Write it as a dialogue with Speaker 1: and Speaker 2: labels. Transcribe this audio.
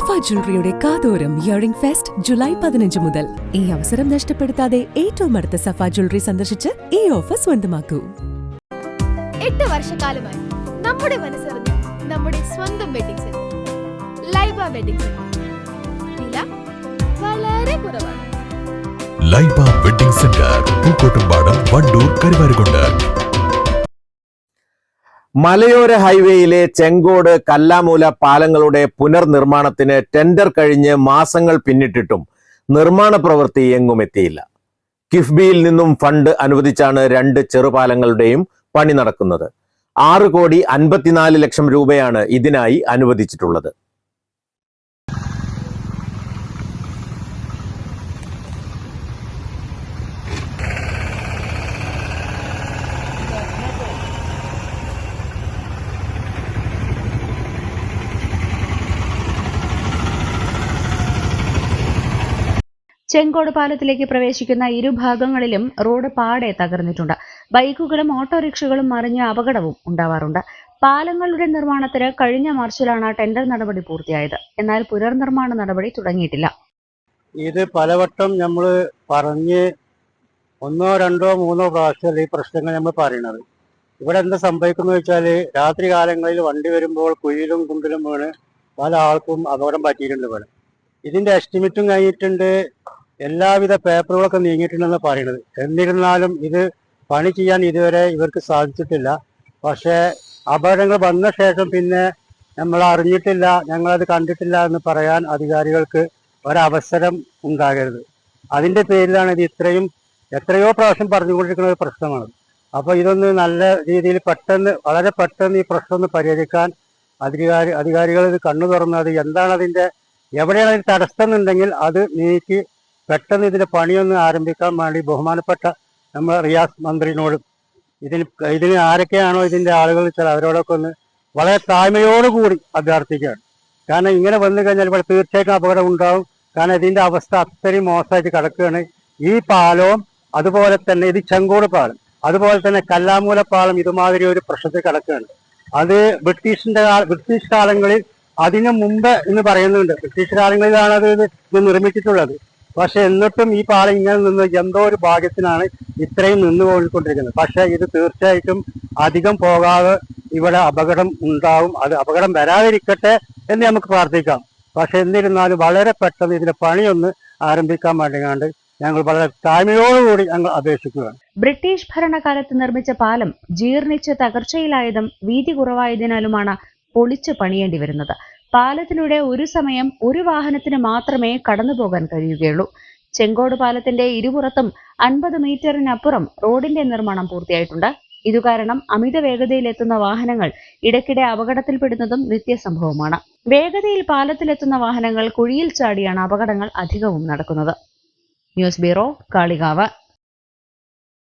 Speaker 1: സഫ ജ്വല്ലറിയുടെ കാതോരം earring fest July പതിനഞ്ച് മുതൽ. ഈ അവസരം നഷ്ടപ്പെടുത്താതെ ഏറ്റവും അടുത്ത സഫ ജ്വല്ലറി സന്ദർശിച്ച് ഈ ഓഫർ സ്വന്തമാക്കൂ.
Speaker 2: എട്ട് വർഷക്കാലമായി നമ്മുടെ മനസ്സറിഞ്ഞ് നമ്മുടെ സ്വന്തം wedding centre Laiba wedding centre വില വളരെ കുറവാണ്.
Speaker 3: Laiba wedding centre Pookkottumpadam Wandoor Karuvarakundu.
Speaker 4: മലയോര ഹൈവേയിലെ ചെങ്കോട് കല്ലാമൂല പാലങ്ങളുടെ പുനർനിർമ്മാണത്തിന് ടെൻഡർ കഴിഞ്ഞ് മാസങ്ങൾ പിന്നിട്ടിട്ടും നിർമ്മാണ പ്രവൃത്തി എങ്ങും എത്തിയില്ല. കിഫ്ബിയിൽ നിന്നും ഫണ്ട് അനുവദിച്ചാണ് രണ്ട് ചെറുപാലങ്ങളുടെയും പണി നടക്കുന്നത്. ആറ് കോടി അൻപത്തിനാല് ലക്ഷം രൂപയാണ് ഇതിനായി അനുവദിച്ചിട്ടുള്ളത്.
Speaker 5: ചെങ്കോട് പാലത്തിലേക്ക് പ്രവേശിക്കുന്ന ഇരുഭാഗങ്ങളിലും റോഡ് പാടെ തകർന്നിട്ടുണ്ട്. ബൈക്കുകളും ഓട്ടോറിക്ഷകളും മറിഞ്ഞ അപകടവും ഉണ്ടാവാറുണ്ട്. പാലങ്ങളുടെ നിർമ്മാണത്തിന് കഴിഞ്ഞ മാർച്ചിലാണ് ടെൻഡർ നടപടി പൂർത്തിയായത്. എന്നാൽ പുനർനിർമ്മാണ നടപടി തുടങ്ങിയിട്ടില്ല.
Speaker 6: ഇത് പലവട്ടം നമ്മൾ പറഞ്ഞ് ഒന്നോ രണ്ടോ മൂന്നോ പ്രാവശ്യം ഈ പ്രശ്നങ്ങൾ നമ്മൾ പറയുന്നത്. ഇവിടെ എന്താ സംഭവിക്കുന്നത് വെച്ചാൽ രാത്രി കാലങ്ങളിൽ വണ്ടി വരുമ്പോൾ കുഴിയിലും കുണ്ടിലും വീണ് പല ആൾക്കും അപകടം പറ്റിയിട്ടുണ്ട് ഇതിന്റെ എസ്റ്റിമേറ്റും കഴിഞ്ഞിട്ടുണ്ട്. എല്ലാവിധ പേപ്പറുകളൊക്കെ നീങ്ങിയിട്ടുണ്ടെന്ന് പറയുന്നത്. എന്നിരുന്നാലും ഇത് പണി ചെയ്യാൻ ഇതുവരെ ഇവർക്ക് സാധിച്ചിട്ടില്ല. പക്ഷേ അപകടങ്ങൾ വന്ന ശേഷം പിന്നെ നമ്മൾ അറിഞ്ഞിട്ടില്ല ഞങ്ങളത് കണ്ടിട്ടില്ല എന്ന് പറയാൻ അധികാരികൾക്ക് ഒരവസരം ഉണ്ടാകരുത്. അതിന്റെ പേരിലാണ് ഇത് ഇത്രയും എത്രയോ പ്രാവശ്യം പറഞ്ഞുകൊണ്ടിരിക്കുന്ന ഒരു പ്രശ്നമാണ്. അപ്പോൾ ഇതൊന്ന് നല്ല രീതിയിൽ പെട്ടെന്ന് വളരെ പെട്ടെന്ന് ഈ പ്രശ്നം ഒന്ന് പരിഹരിക്കാൻ അധികാരി അധികാരികൾ ഇത് കണ്ണു തുറന്നത് എന്താണ് അതിന്റെ എവിടെയാണ് അതിന് തടസ്സം എന്നുണ്ടെങ്കിൽ അത് നീക്കി പെട്ടെന്ന് ഇതിന്റെ പണിയൊന്ന് ആരംഭിക്കാൻ വേണ്ടി ബഹുമാനപ്പെട്ട നമ്മുടെ റിയാസ് മന്ത്രിനോടും ഇതിന് ഇതിന് ആരൊക്കെയാണോ ഇതിന്റെ ആളുകൾ വെച്ചാൽ അവരോടൊക്കെ ഒന്ന് വളരെ താഴ്മയോടുകൂടി അഭ്യർത്ഥിക്കുകയാണ്. കാരണം ഇങ്ങനെ വന്നു കഴിഞ്ഞാൽ ഇവിടെ തീർച്ചയായിട്ടും അപകടം ഉണ്ടാവും. കാരണം ഇതിന്റെ അവസ്ഥ അത്രയും മോശമായിട്ട് കിടക്കുകയാണ്. ഈ പാലവും അതുപോലെ തന്നെ ഇത് ചെങ്കോട് പാലം അതുപോലെ തന്നെ കല്ലാമൂല പാലം ഇതുമാതിരി ഒരു പ്രശ്നത്തിൽ കിടക്കുകയാണ്. അത് ബ്രിട്ടീഷിന്റെ ബ്രിട്ടീഷ് കാലങ്ങളിൽ അതിനു മുമ്പ് എന്ന് പറയുന്നുണ്ട്. ബ്രിട്ടീഷ് കാലങ്ങളിലാണ് അത് ഇത് ഇത് നിർമ്മിച്ചിട്ടുള്ളത്. പക്ഷെ എന്നിട്ടും ഈ പാലം ഇങ്ങനെ നിന്ന് എന്തോ ഒരു ഭാഗ്യത്തിനാണ് ഇത്രയും നിന്ന് പോയിക്കൊണ്ടിരിക്കുന്നത്. പക്ഷെ ഇത് തീർച്ചയായിട്ടും അധികം പോകാതെ ഇവിടെ അപകടം ഉണ്ടാവും. അത് അപകടം വരാതിരിക്കട്ടെ എന്ന് നമുക്ക് പ്രാർത്ഥിക്കാം. പക്ഷെ എന്നിരുന്നാലും വളരെ പെട്ടെന്ന് ഇതിന്റെ പണിയൊന്ന് ആരംഭിക്കാൻ വേണ്ടിയാണ്ട് ഞങ്ങൾ വളരെ താഴ്മയോടുകൂടി ഞങ്ങൾ അപേക്ഷിക്കുകയാണ്.
Speaker 5: ബ്രിട്ടീഷ് ഭരണകാലത്ത് നിർമ്മിച്ച പാലം ജീർണിച്ച് തകർച്ചയിലായതും വീതി കുറവായതിനാലുമാണ് പൊളിച്ചു പണിയേണ്ടി വരുന്നത്. പാലത്തിലൂടെ ഒരു സമയം ഒരു വാഹനത്തിന് മാത്രമേ കടന്നു പോകാൻ കഴിയുകയുള്ളൂ. ചെങ്കോട് പാലത്തിന്റെ ഇരുപുറത്തും അൻപത് മീറ്ററിനപ്പുറം റോഡിന്റെ നിർമ്മാണം പൂർത്തിയായിട്ടുണ്ട്. ഇതുകാരണം അമിത വേഗതയിലെത്തുന്ന വാഹനങ്ങൾ ഇടയ്ക്കിടെ അപകടത്തിൽപ്പെടുന്നതും നിത്യസംഭവമാണ്. വേഗതയിൽ പാലത്തിലെത്തുന്ന വാഹനങ്ങൾ കുഴിയിൽ ചാടിയാണ് അപകടങ്ങൾ അധികവും നടക്കുന്നത്. News bureau Kalikavu.